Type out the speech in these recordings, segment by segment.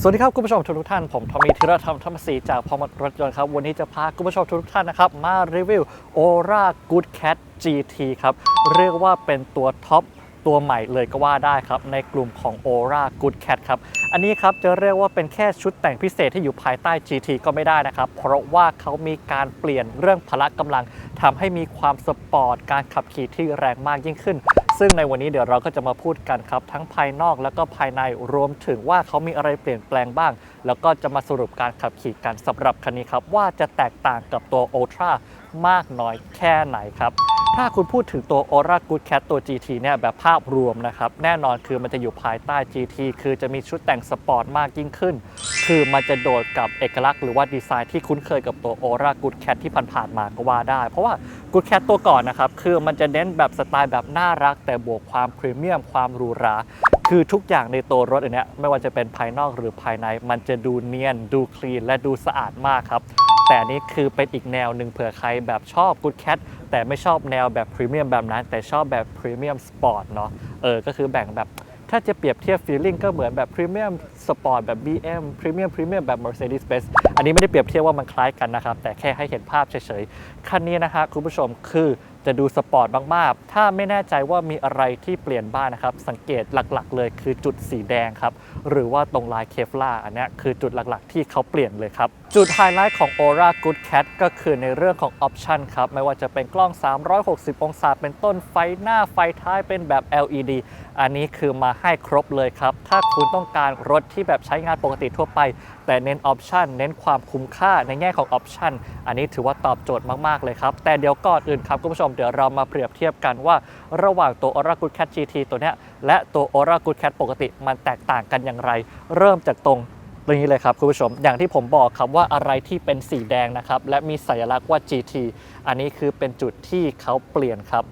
สวัสดีครับคุณผู้ชมทุกท่าน ผมทอมมี่ธีรธรรมธรรมศรีจากพอมรถยนต์ครับ วันนี้จะพาคุณผู้ชมทุกท่านนะครับ มารีวิว Aura Good Cat GT ครับ เรียกว่าเป็นตัวท็อปตัวใหม่เลยก็ว่าได้ครับ ในกลุ่มของ Aura Good Cat ครับ อันนี้ครับจะเรียกว่าเป็นแค่ชุดแต่งพิเศษที่อยู่ภายใต้ GT ก็ไม่ได้นะครับ เพราะว่าเขามีการเปลี่ยนเรื่องพละกำลังทำให้มีความสปอร์ตการขับขี่ที่แรงมากยิ่งขึ้น ซึ่งในวันนี้เดี๋ยวเราก็จะมาพูดกันครับ ทั้งภายนอกแล้วก็ภายในรวมถึงว่าเขามีอะไรเปลี่ยนแปลงบ้าง แล้วก็จะมาสรุปการขับขี่กันสำหรับคันนี้ครับ ว่าจะแตกต่างกับตัว Ultra มากน้อยแค่ไหนครับถ้าคุณพูดถึงตัว Aura Good Cat ตัว GT เนี่ยแบบภาพรวมนะครับ แน่นอนคือมันจะอยู่ภายใต้ GT คือจะมีชุดแต่งสปอร์ตมากยิ่งขึ้น คือมันจะโดดกับเอกลักษณ์หรือว่าดีไซน์ที่คุ้นเคยกับตัว Aura Good Cat ที่ผ่านๆมาก็ว่าได้ เพราะว่า Good Cat ตัวก่อนนะครับ คือมันจะเน้นแบบสไตล์แบบน่ารัก แต่บวกความพรีเมียมความหรูหราคือทุกอย่างในตัวรถอันเนี้ยไม่ว่าจะเป็นภายนอกหรือภายใน มันจะดูเนียน ดูคลีน และดูสะอาดมากครับ แต่นนี้คือเป็นอีกแนวหนึ่งเผื่อใครแบบชอบ Good Cat แต่ไม่ชอบแนวแบบพรีเมียมแบบนั้น แต่ชอบแบบพรีเมียมสปอร์ตเนาะเออก็คือแบ่งแบบถ้าจะเปรียบเทียบฟีลลิ่งก็เหมือนแบบพรีเมียมสปอร์ตแบบ BM พรีเมียมพรีเมียมแบบ Mercedes-Benz อันนี้ไม่ได้เปรียบเทียบว่ามันคล้ายกันนะครับ แต่แค่ให้เห็นภาพเฉยๆ คันนี้นะฮะคุณผู้ชมคือจะดูสปอร์ตมากๆ ถ้าไม่แน่ใจว่ามีอะไรที่เปลี่ยนบ้างนะครับ สังเกตหลักๆ เลยคือจุดสีแดงครับ หรือว่าตรงลายเคฟล่าอันนี้คือจุดหลักๆ ที่เขาเปลี่ยนเลยครับ จุดไฮไลท์ของ Aura Good Cat ก็คือในเรื่องของออปชันครับ ไม่ว่าจะเป็นกล้อง 360 องศาเป็นต้นไฟหน้าไฟท้ายเป็นแบบ LED อันนี้คือมาให้ครบเลยครับ ถ้าคุณต้องการรถที่แบบใช้งานปกติทั่วไป แต่เน้นออปชันเน้นความคุ้มค่าในแง่ของออปชันอันนี้ถือว่าตอบโจทย์มาก ๆ เลยครับ แต่เดี๋ยวก่อนอื่นครับคุณผู้ชมเดี๋ยวเรามาเปรียบเทียบกันว่า ระหว่างตัว Aura Good Cat GT ตัวเนี้ยและตัว Aura Good Cat ปกติมันแตกต่างกันอย่างไร เริ่มจากตรง ตรงนี้เลยครับคุณผู้ชม อย่างที่ผมบอกครับว่าอะไรที่เป็นสีแดงนะครับ และมีสัญลักษณ์ว่า GT อันนี้คือเป็นจุดที่เขาเปลี่ยนครับ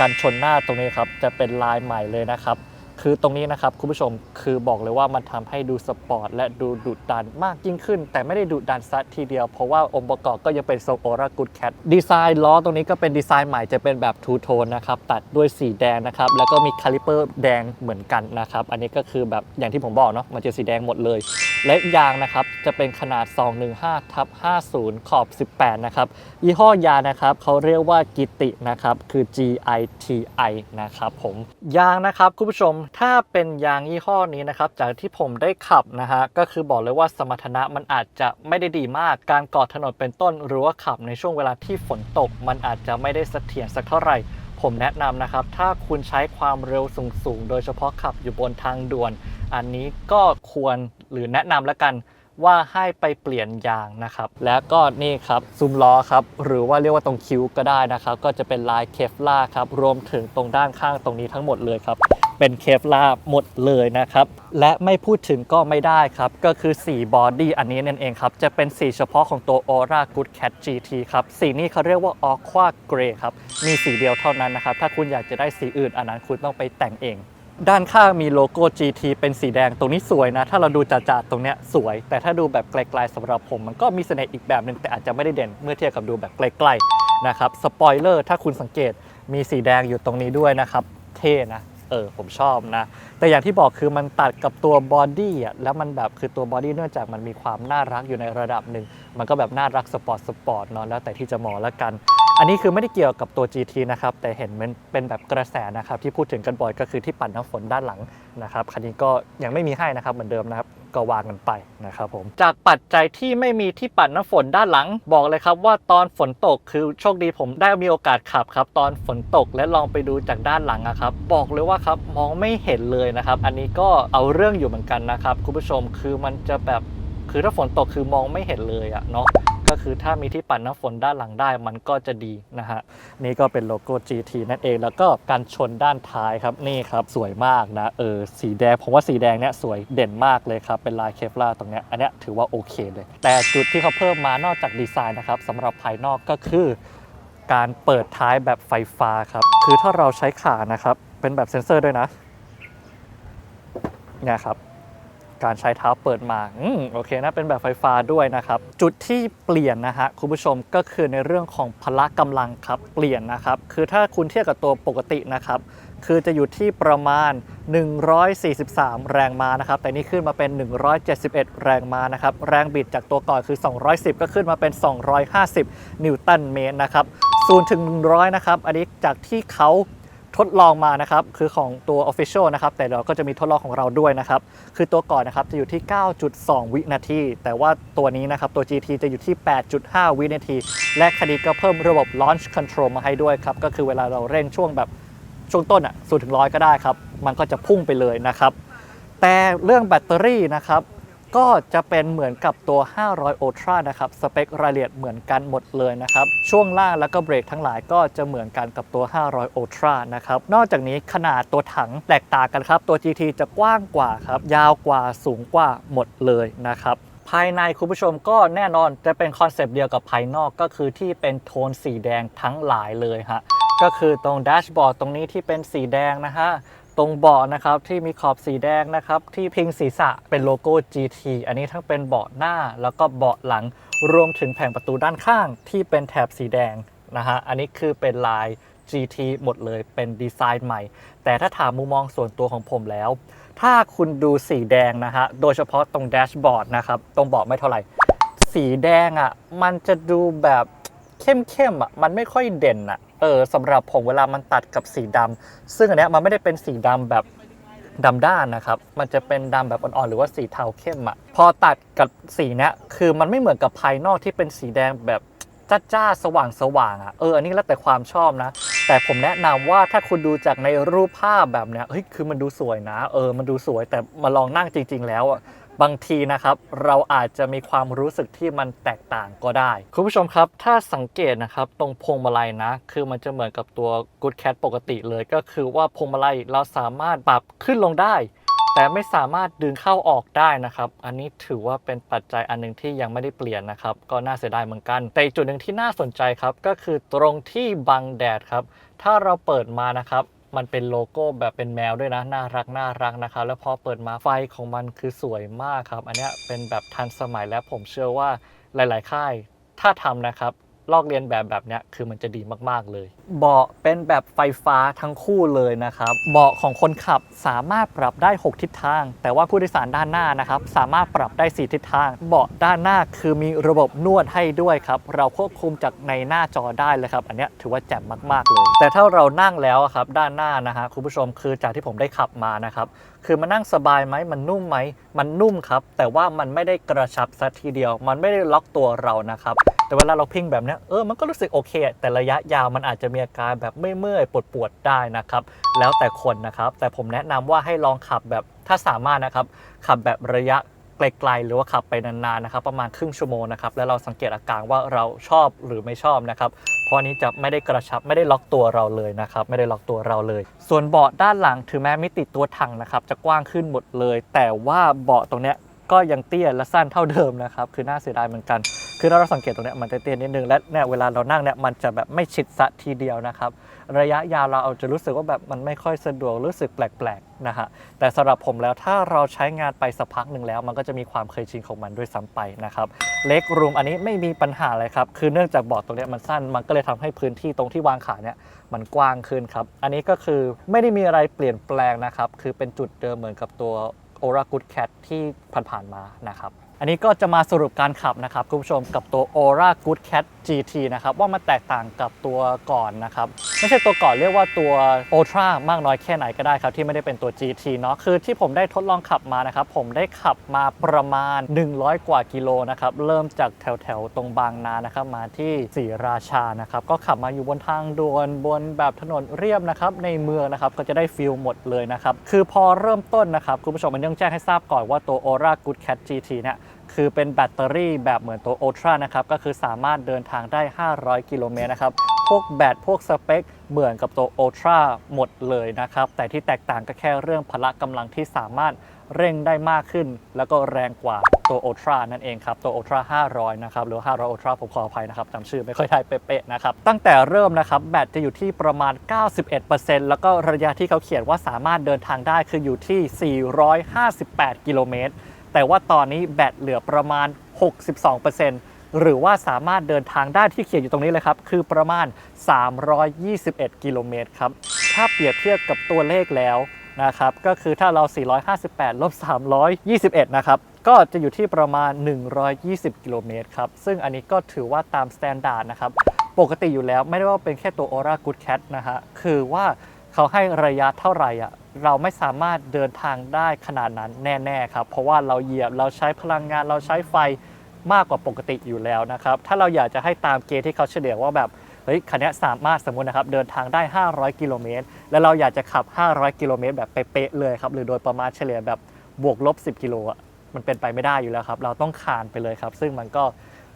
การชนหน้าตรงนี้ครับจะเป็นลายใหม่เลยนะครับ คือตรงนี้นะครับคุณผู้ชมคือบอกเลยว่ามันทำให้ดูสปอร์ตและดูดุดันมากยิ่งขึ้น แต่ไม่ได้ดุดันซะทีเดียว เพราะว่าองค์ประกอบก็ยังเป็นทรงโอรากูดแคทดีไซน์ล้อตรงนี้ก็เป็นดีไซน์ใหม่จะเป็นแบบทูโทนนะครับ ตัดด้วยสีแดงนะครับ แล้วก็มีคาลิเปอร์แดงเหมือนกันนะครับ อันนี้ก็คือแบบอย่างที่ผมบอกเนาะมันจะสีแดงหมดเลย และยางนะครับจะเป็นขนาด 215ทับ50 ขอบ 18 นะครับยี่ห้อยางนะครับเขาเรียกว่ากิตินะครับคือ GITI นะครับผมยางนะครับคุณผู้ชมถ้าเป็นยางยี่ห้อนี้นะครับ จากที่ผมได้ขับนะฮะ ก็คือบอกเลยว่าสมรรถนะมันอาจจะไม่ได้ดีมาก การกอดถนนเป็นต้น หรือว่าขับในช่วงเวลาที่ฝนตก มันอาจจะไม่ได้เสถียรสักเท่าไหร่ ผมแนะนำนะครับ ถ้าคุณใช้ความเร็วสูงๆ โดยเฉพาะขับอยู่บนทางด่วน อันนี้ก็ควรหรือแนะนำแล้วกันว่าให้ไปเปลี่ยนยางนะครับ แล้วก็นี่ครับซุ้มล้อครับ หรือว่าเรียกว่าตรงคิ้วก็ได้นะครับ ก็จะเป็นลายเคฟล่าครับ รวมถึงตรงด้านข้างตรงนี้ทั้งหมดเลยครับ เป็นเคฟลาหมดเลยนะครับ และไม่พูดถึงก็ไม่ได้ครับ ก็คือสีบอดี้อันนี้นั่นเองครับ จะเป็นสีเฉพาะของตัว Aura Good Cat GT ครับสีนี้เขาเรียกว่า Aqua Grey ครับ มีสีเดียวเท่านั้นนะครับ ถ้าคุณอยากจะได้สีอื่นอันนั้นคุณต้องไปแต่งเองด้านข้างมีโลโก้ GT เป็นสีแดงตรงนี้สวยนะ ถ้าเราดูจ่าๆตรงเนี้ยสวย แต่ถ้าดูแบบไกลๆสำหรับผม มันก็มีเสน่ห์อีกแบบหนึ่งแต่อาจจะไม่ได้เด่นเมื่อเทียบกับดูแบบใกลๆนะครับสปอยเลอร์ถ้าคุณสังเกตมีสีแดงอยู่ตรงนี้ด้วยนะครับ เท่นะ เออผมชอบนะ แต่อย่างที่บอกคือมันตัดกับตัวบอดี้อะแล้วมันแบบคือตัวบอดี้เนื่องจากมันมีความน่ารักอยู่ในระดับหนึ่ง มันก็แบบน่ารักสปอร์ตสปอร์ตเนาะแล้วแต่ที่จะมองแล้วกัน อันนี้คือไม่ได้เกี่ยวกับตัว GT นะครับ แต่เห็นมันเป็นแบบกระแสนะครับที่พูดถึงกันบ่อยก็คือที่ปัดน้ำฝนด้านหลังนะครับคันนี้ก็ยังไม่มีให้นะครับเหมือนเดิมนะครับ ก็วางกันไปนะครับผมจากปัจจัยที่ไม่มีที่ปัดน้ำฝนด้านหลัง บอกเลยครับว่าตอนฝนตกคือโชคดีผมได้มีโอกาสขับครับ ตอนฝนตกและลองไปดูจากด้านหลังอะครับ บอกเลยว่าครับมองไม่เห็นเลยนะครับ อันนี้ก็เอาเรื่องอยู่เหมือนกันนะครับคุณผู้ชมคือมันจะแบบคือถ้าฝนตกคือมองไม่เห็นเลยอะเนาะ ก็คือถ้ามีที่ปัดน้ำฝนด้านหลังได้มันก็จะดีนะฮะนี่ก็เป็นโลโก้ GT นั่นเอง แล้วก็การชนด้านท้ายครับนี่ครับสวยมากนะเออสีแดงผมว่าสีแดงเนี่ยสวยเด่นมากเลยครับเป็นลายเคฟลาตรงเนี้ยอันเนี้ยถือว่าโอเคเลย แต่จุดที่เขาเพิ่มมานอกจากดีไซน์นะครับสำหรับภายนอกก็คือการเปิดท้ายแบบไฟฟ้าครับคือถ้าเราใช้ขานะครับเป็นแบบเซ็นเซอร์ด้วยนะเนี่ยครับ การใช้เท้าเปิดมาอืมโอเคนะเป็นแบบไฟฟ้าด้วยนะครับ จุดที่เปลี่ยนนะฮะคุณผู้ชมก็คือในเรื่องของพละกำลังครับเปลี่ยนนะครับ คือถ้าคุณเทียบกับตัวปกตินะครับคือจะอยู่ที่ประมาณ 143 แรงม้านะครับ แต่นี่ขึ้นมาเป็น 171 แรงม้านะครับ แรงบิดจากตัวก่อนคือ 210 ก็ขึ้นมาเป็น 250 นิวตันเมตรนะครับ0ถึง 100 นะครับ อันนี้จากที่เขา ทดลองมานะครับคือของตัว Official นะครับแต่เราก็จะมีทดลองของเราด้วยนะครับคือตัวก่อนนะครับจะอยู่ที่ 9.2 วินาที แต่ว่าตัวนี้นะครับตัว GT จะอยู่ที่ 8.5 วินาที และคันนี้ก็เพิ่มระบบ Launch Control มาให้ด้วยครับก็คือเวลาเราเร่งช่วงแบบช่วงต้นอะ0ถึง100ก็ได้ครับ มันก็จะพุ่งไปเลยนะครับ แต่เรื่องแบตเตอรี่นะครับ ก็จะเป็นเหมือนกับตัว 500 Ultra นะครับ สเปครายละเอียดเหมือนกันหมดเลยนะครับ ช่วงล่างแล้วก็เบรกทั้งหลายก็จะเหมือนกันกับตัว 500 Ultra นะครับ นอกจากนี้ขนาดตัวถังแตกต่างกันครับ ตัว GT จะกว้างกว่าครับ ยาวกว่า สูงกว่าหมดเลยนะครับภายในคุณผู้ชมก็แน่นอนจะเป็นคอนเซปต์เดียวกับภายนอกก็คือที่เป็นโทนสีแดงทั้งหลายเลยฮะก็คือตรงแดชบอร์ดตรงนี้ที่เป็นสีแดงนะฮะ ตรงเบาะนะครับที่มีขอบสีแดงนะครับที่พิงศีรษะเป็นโลโก้ GT อันนี้ทั้งเป็นเบาะหน้าแล้วก็เบาะหลังรวมถึงแผงประตูด้านข้างที่เป็นแถบสีแดงนะฮะอันนี้คือเป็นลาย GT หมดเลยเป็นดีไซน์ใหม่ แต่ถ้าถามมุมมองส่วนตัวของผมแล้ว ถ้าคุณดูสีแดงนะฮะโดยเฉพาะตรงแดชบอร์ดนะครับตรงเบาะไม่เท่าไหร่ สีแดงอะมันจะดูแบบเข้มๆอะมันไม่ค่อยเด่นอะ ออสำหรับผมเวลามันตัดกับสีดำซึ่งอันเนี้ยมันไม่ได้เป็นสีดำแบบดำด้านนะครับ มันจะเป็นดำแบบอ่อนๆ หรือว่าสีเทาเข้มอะ พอตัดกับสีเนี้ยคือมันไม่เหมือนกับภายนอกที่เป็นสีแดงแบบจ้าๆ สว่างๆอะ เออ อันนี้แล้วแต่ความชอบนะ แต่ผมแนะนำว่าถ้าคุณดูจากในรูปภาพแบบเนี้ย เฮ้ย คือมันดูสวยนะ เออ มันดูสวย แต่มาลองนั่งจริง ๆ แล้วอะ บางทีนะครับเราอาจจะมีความรู้สึกที่มันแตกต่างก็ได้ คุณผู้ชมครับ ถ้าสังเกตนะครับตรงพวงมาลัยนะ คือมันจะเหมือนกับตัว Good Cat ปกติเลยก็คือว่าพวงมาลัยเราสามารถปรับขึ้นลงได้ แต่ไม่สามารถดึงเข้าออกได้นะครับ อันนี้ถือว่าเป็นปัจจัยอันหนึงที่ยังไม่ได้เปลี่ยนนะครับ ก็น่าเสียดายเหมือนกัน แต่จุดหนึ่งที่น่าสนใจครับก็คือตรงที่บังแดดครับถ้าเราเปิดมานะครับ มันเป็นโลโก้แบบเป็นแมวด้วยนะ น่ารักน่ารักนะครับ แล้วพอเปิดมาไฟของมันคือสวยมากครับ อันนี้เป็นแบบทันสมัยและผมเชื่อว่าหลาย ๆ ค่าย ถ้าทำนะครับ ลอกเลียนแบบแบบเนี้ยคือมันจะดีมากๆเลย เบาะเป็นแบบไฟฟ้าทั้งคู่เลยนะครับ เบาะของคนขับสามารถปรับได้ 6 ทิศทาง แต่ว่าผู้โดยสารด้านหน้านะครับ สามารถปรับได้ 4 ทิศทาง เบาะด้านหน้าคือมีระบบนวดให้ด้วยครับ เราควบคุมจากในหน้าจอได้เลยครับ อันเนี้ยถือว่าแจ่มมากๆเลย แต่ถ้าเรานั่งแล้วอะครับด้านหน้านะฮะคุณผู้ชมคือจากที่ผมได้ขับมานะครับคือมันนั่งสบายไหมมันนุ่มไหมมันนุ่มครับแต่ว่ามันไม่ได้กระชับสัทีเดียว มันไม่ได้ล็อกตัวเรานะครับแต่เวลาเราพิงแบบเเออมันก็รู้สึกโอเค แต่ระยะยาวมันอาจจะมีอาการแบบเมื่อยๆปวดๆได้นะครับ แล้วแต่คนนะครับ แต่ผมแนะนำว่าให้ลองขับแบบถ้าสามารถนะครับ ขับแบบระยะไกลๆหรือว่าขับไปนานๆนะครับ ประมาณครึ่งชั่วโมงนะครับ แล้วเราสังเกตอาการว่าเราชอบหรือไม่ชอบนะครับ เพราะอันนี้จะไม่ได้กระชับไม่ได้ล็อกตัวเราเลยนะครับ ไม่ได้ล็อกตัวเราเลย ส่วนเบาะด้านหลังถึงแม้ไม่ติดตัวถังนะครับ จะกว้างขึ้นหมดเลย แต่ว่าเบาะตรงเนี้ยก็ยังเตี้ยและสั้นเท่าเดิมนะครับ คือน่าเสียดายเหมือนกัน คือถ้าเราสังเกตตรงนี้มันจะเตี้ยนิดนึงและเนี่ยเวลาเรานั่งเนี่ยมันจะแบบไม่ชิดสะทีเดียวนะครับ ระยะยาวเราเอาจะรู้สึกว่าแบบมันไม่ค่อยสะดวกรู้สึกแปลกๆนะฮะแต่สำหรับผมแล้วถ้าเราใช้งานไปสักพักหนึ่งแล้ว มันก็จะมีความเคยชินของมันด้วยซ้ำไปนะครับเล็กรูมอันนี้ไม่มีปัญหาเลยครับคือเนื่องจากเบาะตรงนี้มันสั้นมันก็เลยทำให้พื้นที่ตรงที่วางขาเนี่ยมันกว้างขึ้นครับอันนี้ก็คือไม่ได้มีอะไรเปลี่ยนแปลงนะครับคือเป็นจุดเดิมเหมือนกับตัว Aura Good Cat ที่ผ่านๆมานะครับ อันนี้ก็จะมาสรุปการขับนะครับคุณผู้ชมกับตัว Aura Good Cat GT นะครับว่ามันแตกต่างกับตัวก่อนนะครับไม่ใช่ตัวก่อนเรียกว่าตัว Ultra มากน้อยแค่ไหนก็ได้ครับ ที่ไม่ได้เป็นตัว GT เนาะคือที่ผมได้ทดลองขับมานะครับ ผมได้ขับมาประมาณ 100 กว่ากิโลนะครับ เริ่มจากแถวแถวๆตรงบางนานะครับมาที่ศรีราชานะครับ ก็ขับมาอยู่บนทางด่วนบนแบบถนนเรียบนะครับในเมืองนะครับก็จะได้ฟิลหมดเลยนะครับคือพอเริ่มต้นนะครับคุณผู้ชมมันต้องแจ้งให้ทราบก่อนว่าตัว Aura Good Cat GT เนี่ยคือเป็นแบตเตอรี่แบบเหมือนตัว Ultra นะครับ ก็คือสามารถเดินทางได้ 500 กิโลเมตรนะครับ พวกแบตพวกสเปคเหมือนกับตัว Ultra หมดเลยนะครับ แต่ที่แตกต่างก็แค่เรื่องพละกำลังที่สามารถเร่งได้มากขึ้น แล้วก็แรงกว่าตัว Ultra นั่นเองครับ ตัว Ultra 500 นะครับ หรือว่า500 Ultra ผมขออภัยนะครับจำชื่อไม่ค่อยได้เป๊ะๆนะครับ ตั้งแต่เริ่มนะครับ แบตจะอยู่ที่ประมาณ 91%แล้วก็ระยะที่เขาเขียนว่าสามารถเดินทางได้คืออยู่ที่ 458 กิโลเมตร แต่ว่าตอนนี้แบตเหลือประมาณ 62%หรือว่าสามารถเดินทางได้ที่เขียนอยู่ตรงนี้เลยครับ คือประมาณ 321 กิโลเมตรครับ ถ้าเปรียบเทียบกับตัวเลขแล้วนะครับ ก็คือถ้าเรา 458 ลบ 321 นะครับ ก็จะอยู่ที่ประมาณ 120 กิโลเมตรครับ ซึ่งอันนี้ก็ถือว่าตามสแตนดาร์ดนะครับ ปกติอยู่แล้วไม่ได้ว่าเป็นแค่ตัว Aura Good Cat นะฮะ คือว่า เขาให้ระยะเท่าไหร่อะเราไม่สามารถเดินทางได้ขนาดนั้นแน่ๆครับ เพราะว่าเราเหยียบเราใช้พลังงานเราใช้ไฟมากกว่าปกติอยู่แล้วนะครับ ถ้าเราอยากจะให้ตามเกณฑ์ที่เขาเฉลี่ยว่าแบบเฮ้ยคันนี้สามารถสมมตินะครับเดินทางได้ 500 กิโลเมตร แล้วเราอยากจะขับ 500 กิโลเมตรแบบเป๊ะๆเลยครับ หรือโดยประมาณเฉลี่ยแบบบวกลบ 10 กิโลอะมันเป็นไปไม่ได้อยู่แล้วครับ เราต้องคานไปเลยครับ ซึ่งมันก็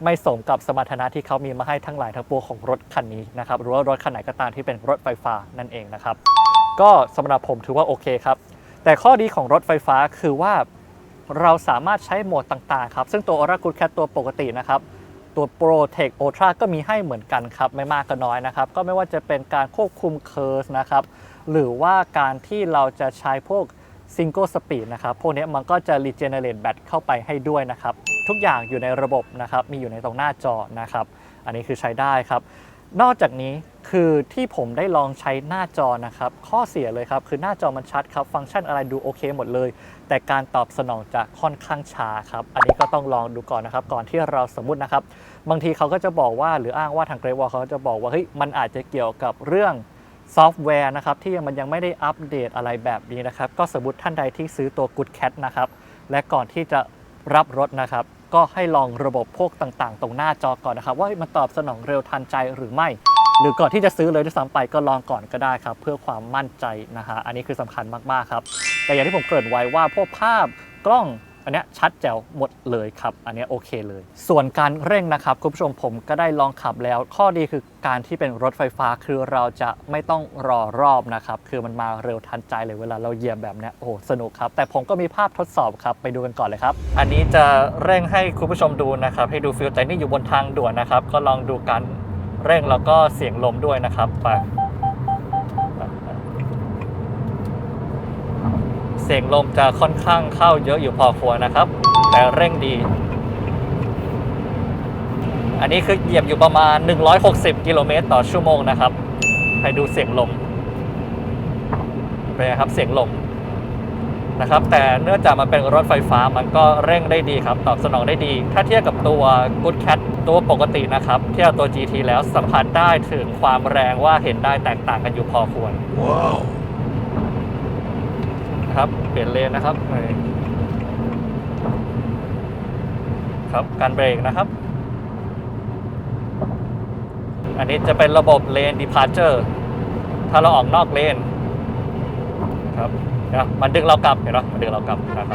ไม่สมกับสมรรถนะที่เขามีมาให้ทั้งหลายทั้งปวงของรถคันนี้นะครับหรือว่ารถคันไหนก็ตามที่เป็นรถไฟฟ้านั่นเองนะครับ ก็สำหรับผมถือว่าโอเคครับ แต่ข้อดีของรถไฟฟ้าคือว่าเราสามารถใช้โหมดต่างๆครับ ซึ่งตัว Aura Good Cat ตัวปกตินะครับตัว Pro Tech Ultra ก็มีให้เหมือนกันครับ ไม่มากก็น้อยนะครับ ก็ไม่ว่าจะเป็นการควบคุมเคอร์สนะครับ หรือว่าการที่เราจะใช้พวก Single Speed นะครับ พวกนี้มันก็จะ Regenerate Bat เข้าไปให้ด้วยนะครับ ทุกอย่างอยู่ในระบบนะครับ มีอยู่ในตรงหน้าจอนะครับ อันนี้คือใช้ได้ครับ นอกจากนี้คือที่ผมได้ลองใช้หน้าจอนะครับ ข้อเสียเลยครับ คือหน้าจอมันชัดครับ ฟังก์ชันอะไรดูโอเคหมดเลย แต่การตอบสนองจะค่อนข้างช้าครับ อันนี้ก็ต้องลองดูก่อนนะครับ ก่อนที่เราสมมุตินะครับ บางทีเขาก็จะบอกว่าหรืออ้างว่าทางเกรวอลเขาจะบอกว่าเฮ้ยมันอาจจะเกี่ยวกับเรื่อง ซอฟต์แวร์นะครับที่มันยังไม่ได้อัปเดตอะไรแบบนี้นะครับ ก็สมมติท่านใดที่ซื้อตัว Good Cat นะครับ และก่อนที่จะรับรถนะครับ ก็ให้ลองระบบพวกต่างๆ ตรงหน้าจอก่อนนะครับ ว่ามันตอบสนองเร็วทันใจหรือไม่ หรือก่อนที่จะซื้อเลยด้วยซ้ำไปก็ลองก่อนก็ได้ครับ เพื่อความมั่นใจนะฮะอันนี้คือสำคัญมากๆครับแต่อย่างที่ผมเกริ่นไว้ว่าพวกภาพกล้อง อันนี้ชัดแจ๋วหมดเลยครับ อันนี้โอเคเลย ส่วนการเร่งนะครับคุณผู้ชมผมก็ได้ลองขับแล้ว ข้อดีคือการที่เป็นรถไฟฟ้าคือเราจะไม่ต้องรอรอบนะครับคือมันมาเร็วทันใจเลยเวลาเราเหยียบแบบเนี้ยโอ้โหสนุกครับแต่ผมก็มีภาพทดสอบครับไปดูกันก่อนเลยครับ อันนี้จะเร่งให้คุณผู้ชมดูนะครับ ให้ดูฟิลแต่นี่อยู่บนทางด่วนนะครับ ก็ลองดูการเร่งแล้วก็เสียงลมด้วยนะครับไป เสียงลมจะค่อนข้างเข้าเยอะอยู่พอควรนะครับ แต่เร่งดี อันนี้คือเหยียบอยู่ประมาณ 160 กิโลเมตรต่อชั่วโมงนะครับ ให้ดูเสียงลมเป็นไงครับเสียงลมนะครับ แต่เนื่องจากมันเป็นรถไฟฟ้ามันก็เร่งได้ดีครับ ตอบสนองได้ดี ถ้าเทียบกับตัว Good Cat ตัวปกตินะครับเทียบกับตัว GT แล้วสัมผัสได้ถึงความแรงว่าเห็นได้แตกต่างกันอยู่พอควร นะครับ เปลี่ยนเลนนะครับครับการเบรกนะครับ อันนี้จะเป็นระบบเลน departure ถ้าเราออกนอกเลนครับนะมันดึงเรากลับเห็นไหมมันดึงเรากลับนะครับ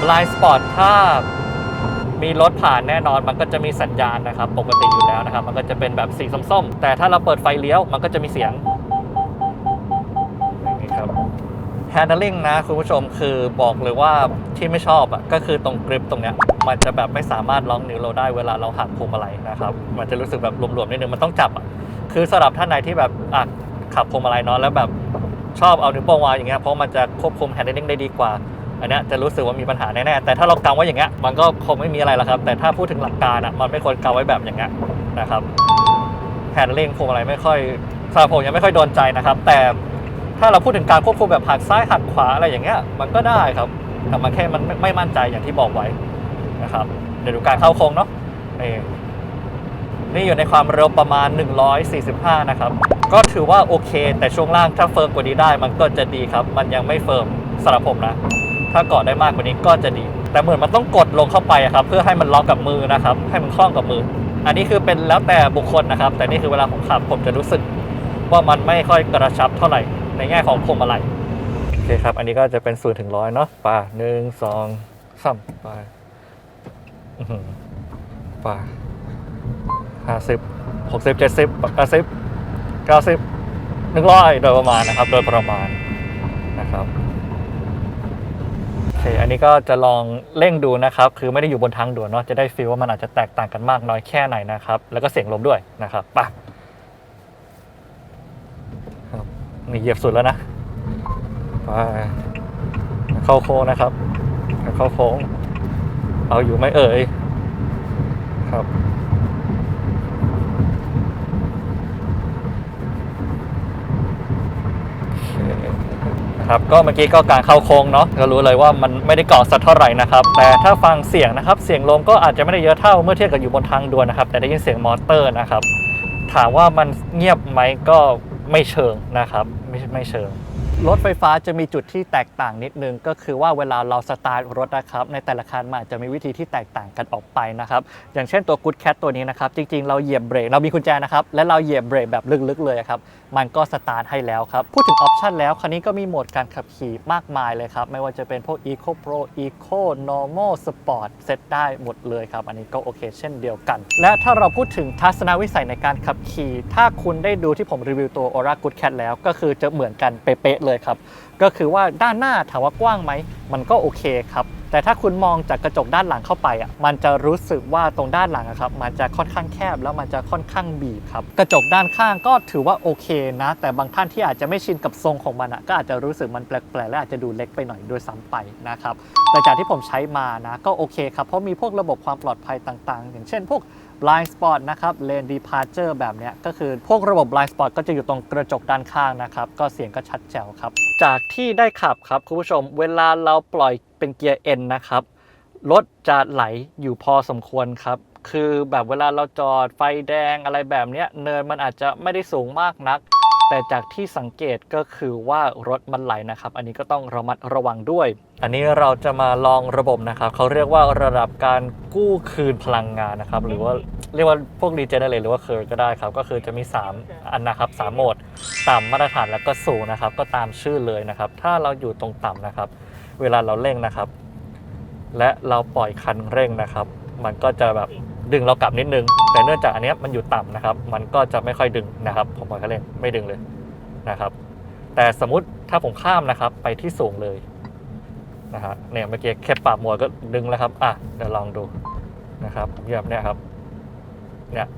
blind spot ถ้ามีรถผ่านแน่นอนมันก็จะมีสัญญาณนะครับ ปกติอยู่แล้วนะครับ มันก็จะเป็นแบบสีส้มๆ แต่ถ้าเราเปิดไฟเลี้ยวมันก็จะมีเสียงอย่างนี้ครับ handling นะคุณผู้ชมคือบอกเลยว่าที่ไม่ชอบอะก็คือตรงกริปตรงเนี้ยมันจะแบบไม่สามารถล็อกนิ้วเราได้เวลาเราหักพวงมาลัยนะครับมันจะรู้สึกแบบหลวมๆนิดนึงมันต้องจับอะคือสำหรับท่านใดที่แบบอะขับพวงมาลัยเนาะแล้วแบบชอบเอานิ้วโป้งวางอย่างเงี้ยเพราะมันจะควบคุม handling ได้ดีกว่าอันเนี้ยจะรู้สึกว่ามีปัญหาแน่ๆ แต่ถ้าเรากำไว้อย่างเงี้ย มันก็คงไม่มีอะไรหรอกครับ แต่ถ้าพูดถึงหลักการอะ มันไม่ควรกำไว้แบบอย่างเงี้ยนะครับ handling พวงมาลัยไม่ค่อยสำหรับผมยังไม่ค่อยโดนใจนะครับ แต่ ถ้าเราพูดถึงการควบคุมแบบหักซ้ายหักขวาอะไรอย่างเงี้ยมันก็ได้ครับแต่มันแค่มันไม่มั่นใจอย่างที่บอกไว้นะครับเดี๋ยวดูการเข้าโค้งเนาะนี่นี่อยู่ในความเร็วประมาณ 145 นะครับ ก็ถือว่าโอเค แต่ช่วงล่างถ้าเฟิร์มกว่านี้ได้ มันก็จะดีครับ มันยังไม่เฟิร์มสำหรับผมนะ ถ้าเกาะได้มากกว่านี้ก็จะดี แต่เหมือนมันต้องกดลงเข้าไปครับ เพื่อให้มันล็อกกับมือนะครับ ให้มันคล่องกับมือ อันนี้คือเป็นแล้วแต่บุคคลนะครับ แต่นี่คือเวลาผมขับผมจะรู้สึกว่ามันไม่ค่อยกระชับเท่าไหร่ ในแง่ของพวงมาลัยโอเคครับ อันนี้ก็จะเป็นศูนย์ถึงร้อยเนาะไป่าหนึ่งสองสามไป่าป่าห้าสิบหกสิบเจ็ดสิบแปดสิบเก้าสิบหนึ่งร้อยโดยประมาณนะครับ โดยประมาณนะครับโอเคอันนี้ก็จะลองเร่งดูนะครับ คือไม่ได้อยู่บนทางด่วนเนาะจะได้ฟีลว่ามันอาจจะแตกต่างกันมากน้อยแค่ไหนนะครับ แล้วก็เสียงลมด้วยนะครับไป่ะ ครับ นี่เหยียบสุดแล้วนะไปเข้าโค้งนะครับ เข้าโค้ง เอาอยู่ไหมเอ่ย ครับครับนะครับก็เมื่อกี้ก็การเข้าโค้งเนาะก็รู้เลยว่ามันไม่ได้เกาะสักเท่าไหร่นะครับ แต่ถ้าฟังเสียงนะครับ เสียงลมก็อาจจะไม่ได้เยอะเท่าเมื่อเทียบกับอยู่บนทางด่วนนะครับ แต่ได้ยินเสียงมอเตอร์นะครับ ถามว่ามันเงียบไหมก็ ไม่เชิงนะครับ ไม่ไม่เชิง รถไฟฟ้าจะมีจุดที่แตกต่างนิดนึง ก็คือว่าเวลาเราสตาร์ทรถนะครับในแต่ละคันมันอาจจะมีวิธีที่แตกต่างกันออกไปนะครับอย่างเช่นตัว Good Cat ตัวนี้นะครับจริงๆ เราเหยียบเบรกเรามีกุญแจนะครับและเราเหยียบเบรกแบบลึกๆเลยครับมันก็สตาร์ทให้แล้วครับพูดถึงออปชันแล้วคันนี้ก็มีโหมดการขับขี่มากมายเลยครับไม่ว่าจะเป็นพวก Eco Pro Eco Normal Sport เซตได้หมดเลยครับอันนี้ก็โอเคเช่นเดียวกัน และถ้าเราพูดถึงทัศนวิสัยในการขับขี่ ถ้าคุณได้ดูที่ผมรีวิวตัว Aura Good Cat แล้วก็คือจะเหมือนกันเป๊ะๆเลยครับ ก็คือว่าด้านหน้าถามว่ากว้างไหม มันก็โอเคครับ แต่ถ้าคุณมองจากกระจกด้านหลังเข้าไปอะ มันจะรู้สึกว่าตรงด้านหลังครับ มันจะค่อนข้างแคบแล้วมันจะค่อนข้างบีบครับ กระจกด้านข้างก็ถือว่าโอเคนะ แต่บางท่านที่อาจจะไม่ชินกับทรงของมันอะ ก็อาจจะรู้สึกมันแปลกๆและอาจจะดูเล็กไปหน่อยโดยซ้ำไปนะครับ แต่จากที่ผมใช้มานะก็โอเคครับ เพราะมีพวกระบบความปลอดภัยต่าง ๆ อย่างเช่น พวก blind spot นะครับ lane departure แบบเนี้ยก็คือพวกระบบ blind spot ก็จะอยู่ตรงกระจกด้านข้างนะครับ ก็เสียงก็ชัดแจ๋วครับ จากที่ได้ขับครับคุณผู้ชม เวลาเราปล่อยเป็นเกียร์ N นะครับ รถจะไหลอยู่พอสมควรครับ คือแบบเวลาเราจอดไฟแดงอะไรแบบเนี้ยเนินมันอาจจะไม่ได้สูงมากนัก แต่จากที่สังเกตก็คือว่ารถมันไหลนะครับ อันนี้ก็ต้องระมัดระวังด้วย อันนี้เราจะมาลองระบบนะครับเขาเรียกว่าระดับการกู้คืนพลังงานนะครับ หรือว่าเรียกว่าพวก regenerate หรือว่า curve ก็ได้ครับ ก็คือจะมี 3 อันนะครับ3โหมดต่ำมาตรฐานแล้วก็สูงนะครับ ก็ตามชื่อเลยนะครับ ถ้าเราอยู่ตรงต่ำนะครับ เวลาเราเร่งนะครับ และเราปล่อยคันเร่งนะครับ มันก็จะแบบ ดึงเรากลับนิดนึง แต่เนื่องจากอันเนี้ยมันอยู่ต่ำนะครับ มันก็จะไม่ค่อยดึงนะครับ ผมปล่อยคันเร่งไม่ดึงเลยนะครับ แต่สมมุติถ้าผมข้ามนะครับไปที่สูงเลยนะฮะเนี่ยเมื่อกี้แค่ปรับโหมดก็ดึงแล้วครับอะเดี๋ยวลองดูนะครับผมแบบเนี้ยครับเนี่ย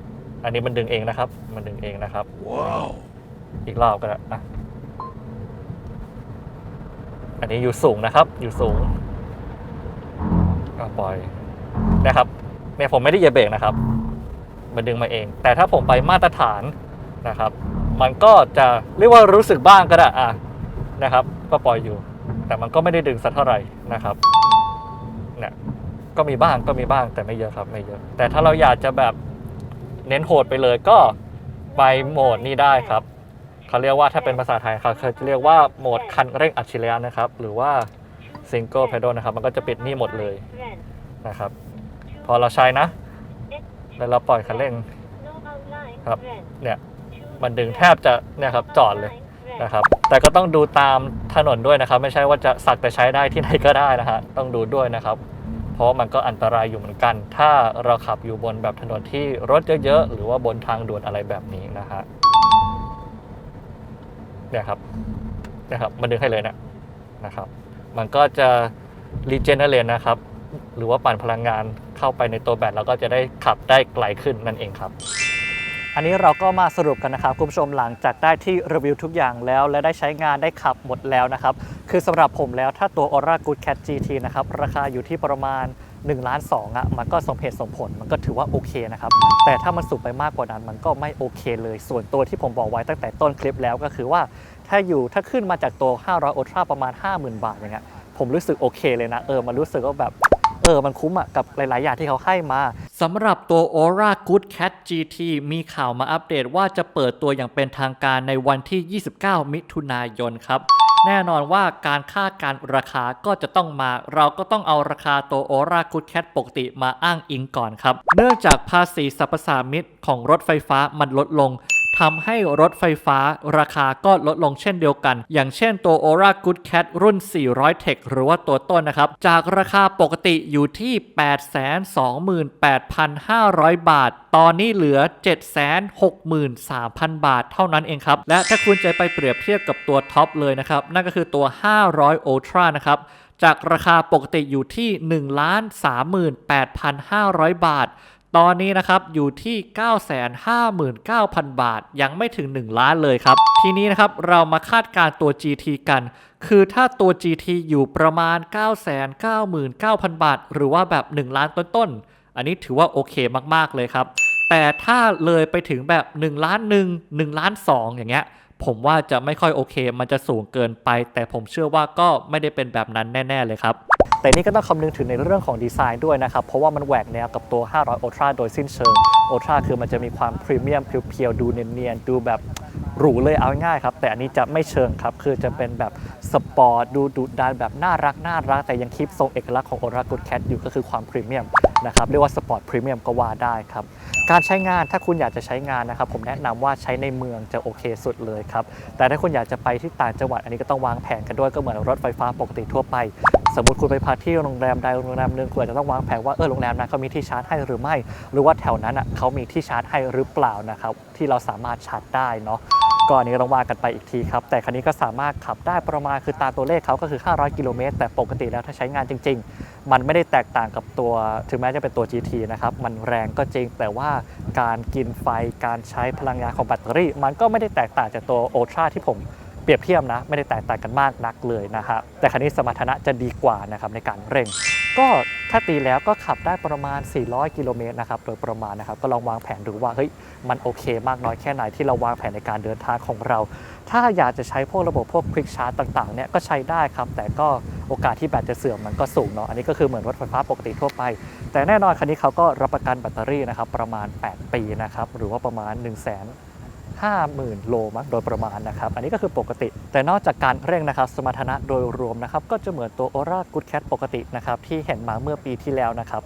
อันนี้มันดึงเองนะครับ มันดึงเองนะครับว้าวอีกรอบก็ได้อะอันนี้อยู่สูงนะครับ อยู่สูงก็ปล่อยนะครับ เนี่ยผมไม่ได้เหยียบเบรกนะครับ มันดึงมาเอง แต่ถ้าผมไปมาตรฐานนะครับ มันก็จะเรียกว่ารู้สึกบ้างก็ได้อะนะครับ ก็ปล่อยอยู่ แต่มันก็ไม่ได้ดึงสักเท่าไหร่นะครับเนี่ยก็มีบ้างก็มีบ้างแต่ไม่เยอะครับไม่เยอะ แต่ถ้าเราอยากจะแบบเน้นโหดไปเลยก็ไปโหมดนี้ได้ครับเขาเรียกว่าถ้าเป็นภาษาไทยเขาเขาจะเรียกว่าโหมดคันเร่งอัจฉริยะนะครับ หรือว่า single pedal นะครับ มันก็จะปิดนี่หมดเลยนะครับ พอเราใช้นะ แล้วเราปล่อยคันเร่งครับ เนี่ยมันดึงแทบจะเนี่ยครับจอดเลยนะครับ แต่ก็ต้องดูตามถนนด้วยนะครับ ไม่ใช่ว่าจะสักแต่ใช้ได้ที่ไหนก็ได้นะฮะต้องดูด้วยนะครับเพราะมันก็อันตรายอยู่เหมือนกัน ถ้าเราขับอยู่บนแบบถนนที่รถเยอะๆ หรือว่าบนทางด่วนอะไรแบบนี้นะฮะ เนี่ยครับ เนี่ยครับ มันดึงให้เลยนะ นะครับ มันก็จะ regenerate นะครับ หรือว่าปั่นพลังงาน เข้าไปในตัวแบตแล้วก็จะได้ขับได้ไกลขึ้นนั่นเองครับ อันนี้เราก็มาสรุปกันนะครับคุณผู้ชมหลังจากได้ที่รีวิวทุกอย่างแล้ว และได้ใช้งานได้ขับหมดแล้วนะครับ คือสำหรับผมแล้วถ้าตัว Aura Good Cat GT นะครับราคาอยู่ที่ประมาณ1ล้าน2อะมันก็สมเหตุสมผลมันก็ถือว่าโอเคนะครับ แต่ถ้ามันสูงไปมากกว่านั้นมันก็ไม่โอเคเลย ส่วนตัวที่ผมบอกไว้ตั้งแต่ต้นคลิปแล้วก็คือว่า ถ้าอยู่ถ้าขึ้นมาจากตัว 500 Ultra ประมาณ 50,000 บาทอย่างเงี้ยผมรู้สึกโอเคเลยนะ เออมันรู้สึกว่าแบบ เออ มันคุ้มอะกับหลาย ๆ อย่างที่เขาให้มาสำหรับตัว Aura Good Cat GT มีข่าวมาอัปเดตว่าจะเปิดตัวอย่างเป็นทางการในวันที่ 29 มิถุนายนครับ แน่นอนว่าการค่าการราคาก็จะต้องมา เราก็ต้องเอาราคาตัว Aura Good Cat ปกติมาอ้างอิงก่อนครับ เนื่องจากภาษีสรรพสามิตของรถไฟฟ้ามันลดลง ทำให้รถไฟฟ้าราคาก็ลดลงเช่นเดียวกัน อย่างเช่นตัว Aura Good Cat รุ่น 400 Tech หรือว่าตัวต้นนะครับ จากราคาปกติอยู่ที่ 828,500 บาท ตอนนี้เหลือ 763,000 บาทเท่านั้นเองครับ และถ้าคุณจะไปเปรียบเทียบกับตัวท็อปเลยนะครับ นั่นก็คือตัว 500 Ultra นะครับจากราคาปกติอยู่ที่ 1,38,500 บาท ตอนนี้นะครับอยู่ที่ 959,000 บาท ยังไม่ถึง 1 ล้านเลยครับ ทีนี้นะครับเรามาคาดการตัว GT กัน คือถ้าตัว GT อยู่ประมาณ 999,000 บาท หรือว่าแบบ 1 ล้านต้นๆ อันนี้ถือว่าโอเคมากๆเลยครับ แต่ถ้าเลยไปถึงแบบ1ล้าน1 1ล้าน2อย่างเงี้ย ผมว่าจะไม่ค่อยโอเค มันจะสูงเกินไป แต่ผมเชื่อว่าก็ไม่ได้เป็นแบบนั้นแน่ ๆ เลยครับ แต่นี่ก็ต้องคำนึงถึงในเรื่องของดีไซน์ด้วยนะครับ เพราะว่ามันแหวกแนวกับตัว 500 Ultra โดยสิ้นเชิง Ultra คือมันจะมีความพรีเมียมเพียวๆดูเนียนๆดูแบบ หรูเลยเอาง่ายครับ แต่อันนี้จะไม่เชิงครับ คือจะเป็นแบบสปอร์ตดูดุดันแบบน่ารักน่ารัก แต่ยังคีปทรงเอกลักษณ์ของ Ultra Good Cat อยู่ก็คือความพรีเมียมนะครับเรียกว่าสปอร์ตพรีเมียมก็ว่าได้ครับ การใช้งานถ้าคุณอยากจะใช้งานนะครับ ผมแนะนำว่าใช้ในเมืองจะโอเคสุดเลยครับ แต่ถ้าคุณอยากจะไปที่ต่างจังหวัดอันนี้ก็ต้องวางแผนกันด้วยก็เหมือนรถไฟฟ้าปกติทั่วไป สมมติคุณไปพักที่โรงแรมใดโรงแรมหนึ่งคุณอาจจะต้องวางแผนว่าเออโรงแรมนั้นเขามีที่ชาร์จให้หรือไม่ หรือว่าแถวนั้นอะเขามีที่ชาร์จให้หรือเปล่านะครับที่เราสามารถชาร์จได้เนาะ ก็อันนี้ก็ต้องว่ากันไปอีกทีครับ แต่คันนี้ก็สามารถขับได้ประมาณคือตาตัวเลขเขาก็คือ 500 กิโลเมตร แต่ปกติแล้วถ้าใช้งานจริง ๆ มันไม่ได้แตกต่างกับตัว ถึงแม้จะเป็นตัว GT นะครับ มันแรงก็จริง แต่ว่าการกินไฟ การใช้พลังงานของแบตเตอรี่ มันก็ไม่ได้แตกต่างจากตัว Ultra ที่ผม เปรียบเทียบนะ ไม่ได้แตกต่างกันมากนักเลยนะครับแต่คันนี้สมรรถนะจะดีกว่านะครับในการเร่ง ก็ถ้าตีแล้วก็ขับได้ประมาณ 400 กิโลเมตรนะครับโดยประมาณนะครับก็ลองวางแผนดูว่าเฮ้ยมันโอเค มากน้อยแค่ไหนที่เราวางแผนในการเดินทางของเรา ถ้าอยากจะใช้พวกระบบพวกควิกชาร์จต่างๆเนี่ยก็ใช้ได้ครับแต่ก็โอกาสที่แบตจะเสื่อมมันก็สูงเนาะอันนี้ก็คือเหมือนรถไฟฟ้าปกติทั่วไป แต่แน่นอนคันนี้เขาก็รับประกันแบตเตอรี่นะครับประมาณ 8 ปีนะครับหรือว่าประมาณ 1 0 0 0 0แสน 50,000 โลมักโดยประมาณนะครับ อันนี้ก็คือปกติ แต่นอกจากการเร่งนะครับ สมรรถนะโดยรวมนะครับ ก็จะเหมือนตัว Aura Good Cat ปกตินะครับ ที่เห็นมาเมื่อปีที่แล้วนะครับ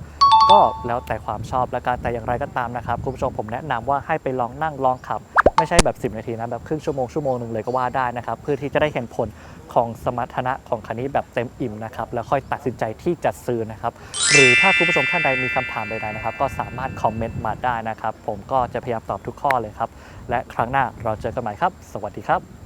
ก็แล้วแต่ความชอบและการแต่อย่างไรก็ตามนะครับคุณผู้ชมผมแนะนำว่าให้ไปลองนั่งลองขับ ไม่ใช่แบบ 10 นาทีนะแบบครึ่งชั่วโมงชั่วโมงหนึ่งเลยก็ว่าได้นะครับเพื่อที่จะได้เห็นผลของสมรรถนะของคันนี้แบบเต็มอิ่มนะครับแล้วค่อยตัดสินใจที่จะซื้อนะครับหรือถ้าคุณผู้ชมท่านใดมีคำถามใดๆนะครับก็สามารถคอมเมนต์มาได้นะครับผมก็จะพยายามตอบทุกข้อเลยครับและครั้งหน้าเราเจอกันใหม่ครับ สวัสดีครับ